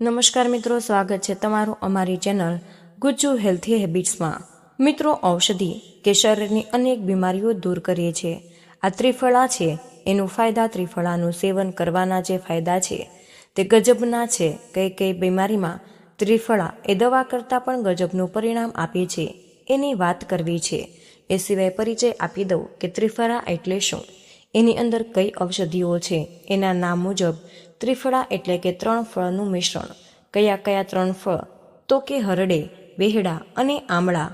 નમસ્કાર મિત્રો, સ્વાગત છે તમારું અમારી ચેનલ ગુજ્જુ હેલ્થી હેબિટ્સમાં. મિત્રો, ઔષધિ કે શરીરની અનેક બીમારીઓ દૂર કરીએ છીએ આ ત્રિફળા છે. એનું ફાયદા ત્રિફળાનું સેવન કરવાના જે ફાયદા છે, તે ગજબના છે. કઈ કઈ બીમારીમાં ત્રિફળા એ દવા કરતાં પણ ગજબનું પરિણામ આપે છે. એની વાત કરવી છે. એ સિવાય પરિચય આપી દઉં કે ત્રિફળા એટલે શું? એની અંદર કઈ ઔષધિઓ છે? એના નામ મુજબ ત્રિફળા એટલે કે ત્રણ ફળનું મિશ્રણ. કયા કયા ત્રણ ફળ? તો કે હરડે, બેહડા અને આમળા.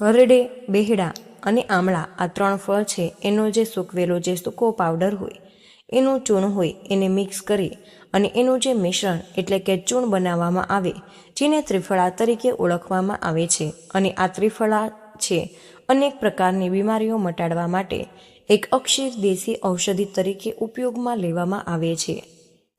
હરડે, બેહડા અને આમળા આ ત્રણ ફળ છે. એનો જે સૂકવેલો જે સૂકો પાવડર હોય, એનું ચૂર્ણ હોય એને મિક્સ કરી અને એનું જે મિશ્રણ એટલે કે ચૂર્ણ બનાવવામાં આવે, જેને ત્રિફળા તરીકે ઓળખવામાં આવે છે. અને આ ત્રિફળા છે અનેક પ્રકારની બીમારીઓ મટાડવા માટે એક અક્ષય દેશી ઔષધિ તરીકે ઉપયોગમાં લેવામાં આવે છે.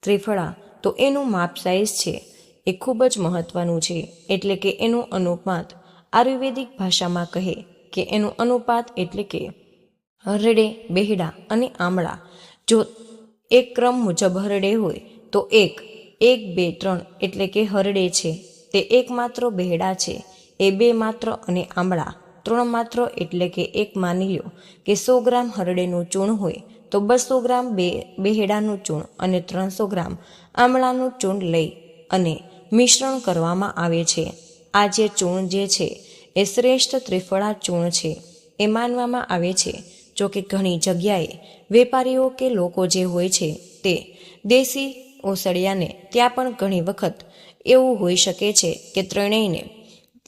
ત્રિફળા, તો એનું માપ સાઇઝ છે. એ ખૂબ જ મહત્વનું છે, એટલે કે એનું અનુપાત આયુર્વેદિક ભાષામાં કહે કે એનું અનુપાત એટલે કે હરડે, બેહડા અને આમળા. જો એક ક્રમ મુજબ હરડે હોય, તો એક એક, બે, ત્રણ એટલે કે હરડે છે. તે એક માત્ર બેહડા છે. એ બે માત્ર અને આમળા. ત્રણ માત્ર એટલે કે એક માની લો કે સો ગ્રામ હરડેનું ચૂર્ણ હોય તો બસો ગ્રામ બે બેહેડાનું ચૂર્ણ અને ત્રણસો ગ્રામ આમળાનું ચૂર્ણ લઈ અને મિશ્રણ કરવામાં આવે છે. આ જે ચૂર્ણ જે છે, એ શ્રેષ્ઠ ત્રિફળા ચૂર્ણ છે. એ માનવામાં આવે છે જો કે ઘણી જગ્યાએ વેપારીઓ કે લોકો જે હોય છે, તે દેશી ઓસડિયાને ત્યાં પણ ઘણી વખત એવું હોઈ શકે છે કે ત્રણેયને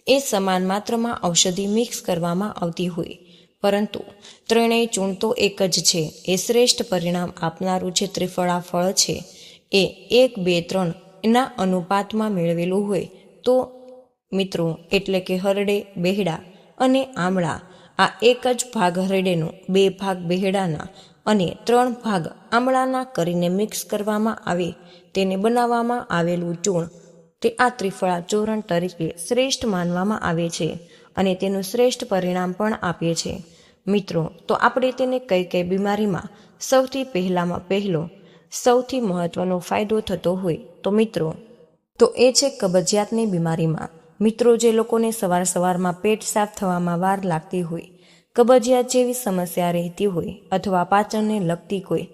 એ સમાન માત્રામાં ઔષધિ મિક્સ કરવામાં આવતી હોય. પરંતુ ત્રણેય ચૂંટ તો એક જ છે. એ શ્રેષ્ઠ પરિણામ આપનારું જે ત્રિફળા ફળ છે, એ એક, બે, ત્રણ એના અનુપાતમાં મેળવેલું હોય તો મિત્રો એટલે કે હરડે, બેહડા અને આમળા આ એક જ ભાગ હરડેનો બે ભાગ બેહડાના અને ત્રણ ભાગ આમળાના કરીને મિક્સ કરવામાં આવે તેને બનાવવામાં આવેલું ચૂર્ણ તે આ ત્રિફળા ચોરણ તરીકે શ્રેષ્ઠ માનવામાં આવે છે અને તેનું શ્રેષ્ઠ પરિણામ પણ આપે છે. મિત્રો, તો આપણે તેને કઈ કઈ બીમારીમાં સૌથી પહેલામાં પહેલો, સૌથી મહત્વનો ફાયદો થતો હોય, તો મિત્રો, તો એ છે કબજિયાતની બીમારીમાં. મિત્રો, જે લોકોને સવાર સવારમાં પેટ સાફ થવામાં વાર લાગતી હોય, કબજિયાત જેવી સમસ્યા રહેતી હોય અથવા પાચનને લગતી કોઈ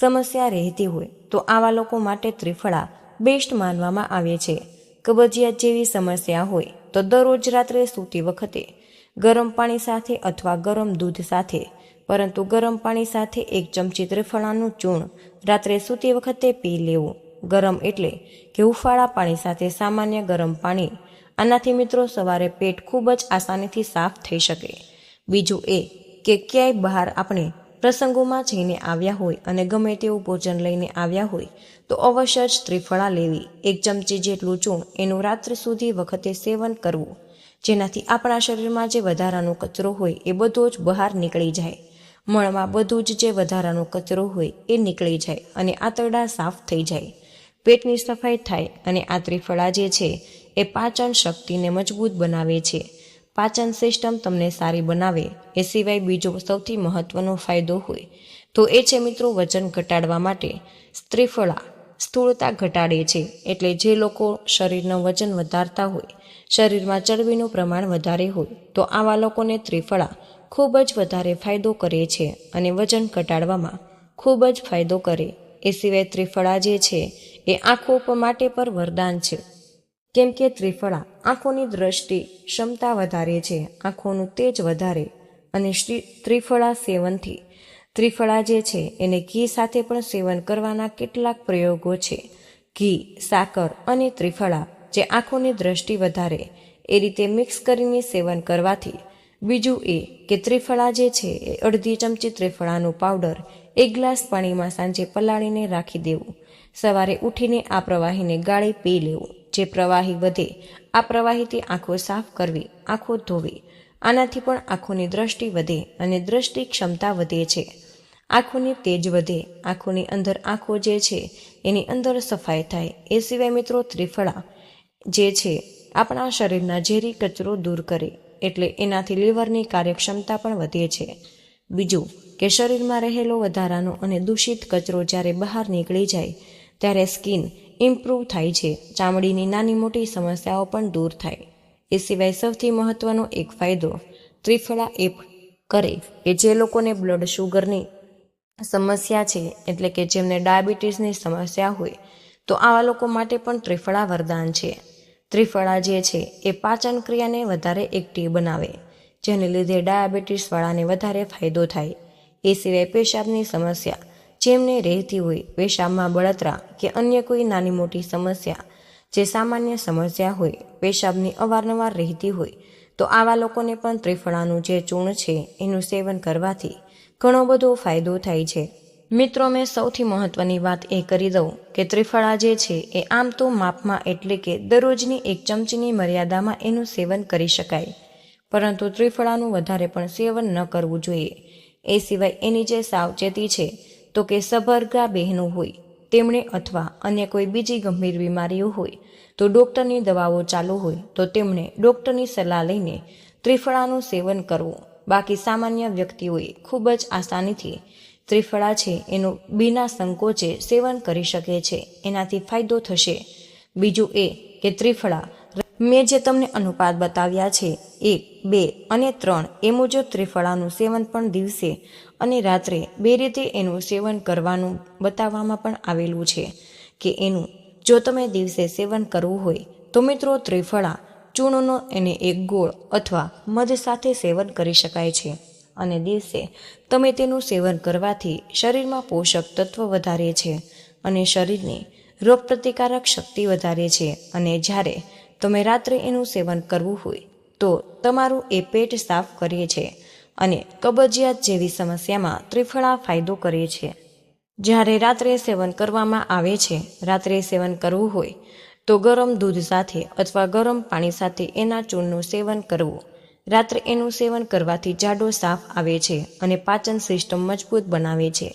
સમસ્યા રહેતી હોય, તો આવા લોકો માટે ત્રિફળા બેસ્ટ માનવામાં આવે છે. કબજિયાત જેવી સમસ્યા હોય, તો દરરોજ રાત્રે સૂતી વખતે ગરમ પાણી સાથે અથવા ગરમ દૂધ સાથે. પરંતુ ગરમ પાણી સાથે એક ચમચી ત્રિફળાનું ચૂર્ણ રાત્રે સૂતી વખતે પી લેવું. ગરમ એટલે કે હુંફાળા પાણી સાથે સામાન્ય ગરમ પાણી. આનાથી મિત્રો સવારે પેટ ખૂબ જ આસાનીથી સાફ થઈ શકે. બીજું એ કે ક્યાંય બહાર આપણે પ્રસંગોમાં જઈને આવ્યા હોય અને ગમે તેવું ભોજન લઈને આવ્યા હોય, તો અવશ્ય જ ત્રિફળા લેવી. એક ચમચી જેટલું ચૂર્ણ એનું રાત્રિ સુધી વખતે સેવન કરવું. જેનાથી આપણા શરીરમાં જે વધારાનો કચરો હોય એ બધો જ બહાર નીકળી જાય. મળમાં બધું જ જે વધારાનો કચરો હોય એ નીકળી જાય અને આંતરડા સાફ થઈ જાય. પેટની સફાઈ થાય અને આ ત્રિફળા જે છે એ પાચન શક્તિને મજબૂત બનાવે છે. પાચન સિસ્ટમ તમને સારી બનાવે એ સિવાય બીજો સૌથી મહત્વનો ફાયદો હોય. તો એ છે મિત્રો વજન ઘટાડવા માટે. સ્ત્રીફળા સ્થૂળતા ઘટાડે છે એટલે જે લોકો શરીરનું વજન વધારતા હોય શરીરમાં ચરબીનું પ્રમાણ વધારે હોય, તો આવા લોકોને ત્રિફળા ખૂબ જ વધારે ફાયદો કરે છે અને વજન ઘટાડવામાં ખૂબ જ ફાયદો કરે. એ સિવાય ત્રિફળા જે છે, એ આંખો માટે પર વરદાન છે. કેમ કે ત્રિફળા આંખોની દ્રષ્ટિ ક્ષમતા વધારે છે, આંખોનું તેજ વધારે અને ત્રિફળા સેવનથી. ત્રિફળા જે છે, એને ઘી સાથે પણ સેવન કરવાના કેટલાક પ્રયોગો છે. ઘી, સાકર અને ત્રિફળા જે આંખોની દ્રષ્ટિ વધારે, એ રીતે મિક્સ કરીને સેવન કરવાથી. બીજું એ કે ત્રિફળા જે છે, એ અડધી ચમચી ત્રિફળાનું પાવડર એક ગ્લાસ પાણીમાં સાંજે પલાળીને રાખી દેવું. સવારે ઉઠીને આ પ્રવાહીને ગાળે પી લેવું. જે પ્રવાહી વધે, આ પ્રવાહીથી આંખો સાફ કરવી, આંખો ધોવી. આનાથી પણ આંખોની દ્રષ્ટિ વધે અને દ્રષ્ટિ ક્ષમતા વધે છે. આંખોની તેજ વધે, આંખોની અંદર આંખો જે છે, એની અંદર સફાઈ થાય. એ સિવાય મિત્રો, ત્રિફળા જે છે, આપણા શરીરના ઝેરી કચરો દૂર કરે એટલે એનાથી લીવરની કાર્યક્ષમતા પણ વધે છે. બીજું કે શરીરમાં રહેલો વધારાનો અને દૂષિત કચરો જ્યારે બહાર નીકળી જાય, ત્યારે સ્કિન ઇમ્પ્રૂવ થાય છે, ચામડીની નાની મોટી સમસ્યાઓ પણ દૂર થાય. એ સિવાય સૌથી મહત્વનો એક ફાયદો ત્રિફળા એપ કરે કે જે લોકોને બ્લડ શુગરની સમસ્યા છે, એટલે કે જેમને ડાયાબિટીસની સમસ્યા હોય તો આવા લોકો માટે પણ ત્રિફળા વરદાન છે. ત્રિફળા જે છે, એ પાચન ક્રિયાને વધારે એક્ટિવ બનાવે, જેને લીધે ડાયાબિટીસવાળાને વધારે ફાયદો થાય. એ સિવાય પેશાબની સમસ્યા, જેમને રહેતી હોય પેશાબમાં બળતરા કે અન્ય કોઈ નાની મોટી સમસ્યા, જે સામાન્ય સમસ્યા હોય, પેશાબની અવારનવાર રહેતી હોય, તો આવા લોકોને પણ ત્રિફળાનું જે ચૂર્ણ છે, એનું સેવન કરવાથી ઘણો બધો ફાયદો થાય છે. મિત્રો, મેં સૌથી મહત્વની વાત એ કરી દઉં કે ત્રિફળા જે છે એ આમ તો માપમાં એટલે કે દરરોજની એક ચમચીની મર્યાદામાં એનું સેવન કરી શકાય. પરંતુ ત્રિફળાનું વધારે પણ સેવન ન કરવું જોઈએ. એ સિવાય એની જે સાવચેતી છે, તો કે સભરગા બહેનો હોય, તેમણે અથવા અન્ય કોઈ બીજી ગંભીર બીમારીઓ હોય, તો ડૉક્ટરની દવાઓ ચાલુ હોય, તો તેમણે ડૉક્ટરની સલાહ લઈને ત્રિફળાનું સેવન કરવું. બાકી સામાન્ય વ્યક્તિઓએ ખૂબ જ આસાનીથી ત્રિફળા છે, એનું બિના સંકોચે સેવન કરી શકે છે, એનાથી ફાયદો થશે. બીજું એ કે ત્રિફળા મેં જે તમને અનુપાત બતાવ્યા છે, એક, બે અને ત્રણ એ મુજબ ત્રિફળાનું સેવન પણ દિવસે અને રાત્રે બે રીતે એનું સેવન કરવાનું બતાવવામાં પણ આવેલું છે કે એનું જો તમે દિવસે સેવન કરવું હોય, તો મિત્રો ત્રિફળા ચૂર્ણનો એને એક ગોળ અથવા મધ સાથે સેવન કરી શકાય છે. અને દિવસે તમે તેનું સેવન કરવાથી શરીરમાં પોષક તત્વ વધારે છે અને શરીરની રોગપ્રતિકારક શક્તિ વધારે છે. અને જ્યારે તમે રાત્રે એનું સેવન કરવું હોય, તો તમારું એ પેટ સાફ કરે છે અને કબજિયાત જેવી સમસ્યામાં ત્રિફળા ફાયદો કરે છે. જ્યારે રાત્રે સેવન કરવામાં આવે છે, રાત્રે સેવન કરવું હોય, તો ગરમ દૂધ સાથે અથવા ગરમ પાણી સાથે એના ચૂર્ણનું સેવન કરવું રાત્રે એનું સેવન કરવાથી જાડો સાફ આવે છે અને પાચન સિસ્ટમ મજબૂત બનાવે છે.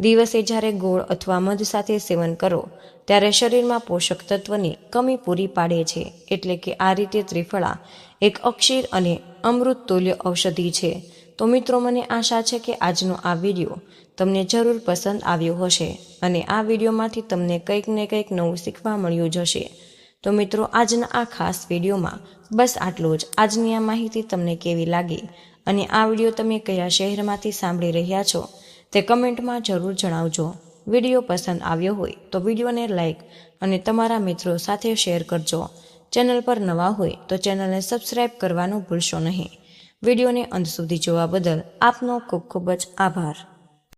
દિવસે જ્યારે ગોળ અથવા મધ સાથે સેવન કરો, ત્યારે શરીરમાં પોષક તત્વની કમી પૂરી પાડે છે, એટલે કે આ રીતે ત્રિફળા એક અક્ષીર અને અમૃત તુલ્ય ઔષધિ છે. તો મિત્રો, મને આશા છે કે આજનો આ વીડિયો તમને જરૂર પસંદ આવ્યો હશે અને આ વિડીયોમાંથી તમને કંઈક ને કંઈક નવું શીખવા મળ્યું જ હશે. તો મિત્રો, આજના આ ખાસ વિડીયોમાં બસ આટલું જ. આજની આ માહિતી તમને કેવી લાગી અને આ વીડિયો તમે કયા શહેરમાંથી સાંભળી રહ્યા છો તે કમેન્ટમાં જરૂર જણાવજો. વીડિયો પસંદ આવ્યો હોય તો વિડીયોને લાઇક અને તમારા મિત્રો સાથે શેર કરજો. ચેનલ પર નવા હોય તો ચેનલને સબસ્ક્રાઇબ કરવાનું ભૂલશો નહીં. વિડીયોને અંત સુધી જોવા બદલ આપનો ખૂબ ખૂબ જ આભાર.